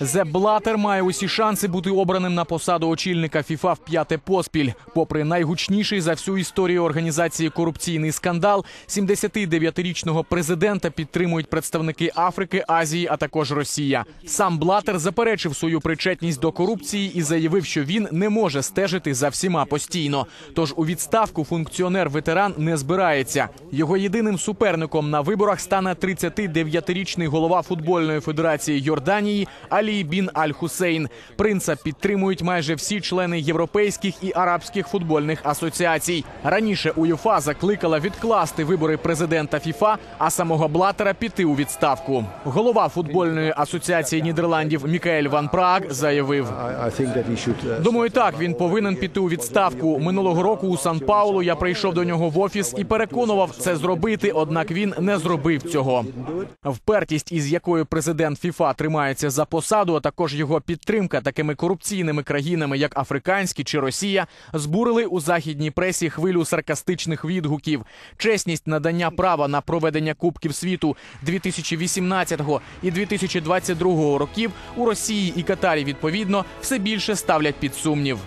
Зе Блатер має усі шанси бути обраним на посаду очільника ФІФА в п'яте поспіль. Попри найгучніший за всю історію організації корупційний скандал, 79-річного президента підтримують представники Африки, Азії, а також Росія. Сам Блатер заперечив свою причетність до корупції і заявив, що він не може стежити за всіма постійно. Тож у відставку функціонер-ветеран не збирається. Його єдиним суперником на виборах стане 39-річний голова футбольної федерації Йорданії Алі Бін Аль Хусейн. Принца підтримують майже всі члени європейських і арабських футбольних асоціацій. Раніше УЄФА закликала відкласти вибори президента ФІФА, а самого Блатера піти у відставку. Голова футбольної асоціації Нідерландів Мікаель Ван Праг заявив. Думаю, так він повинен піти у відставку. Минулого року у Сан Паулу я прийшов до нього в офіс і переконував це зробити. Однак він не зробив цього. Впертість, із якою президент ФІФА тримається за посаду, а також його підтримка такими корупційними країнами, як африканські чи Росія, збурили у західній пресі хвилю саркастичних відгуків. Чесність надання права на проведення Кубків світу 2018 і 2022 років у Росії і Катарі відповідно все більше ставлять під сумнів.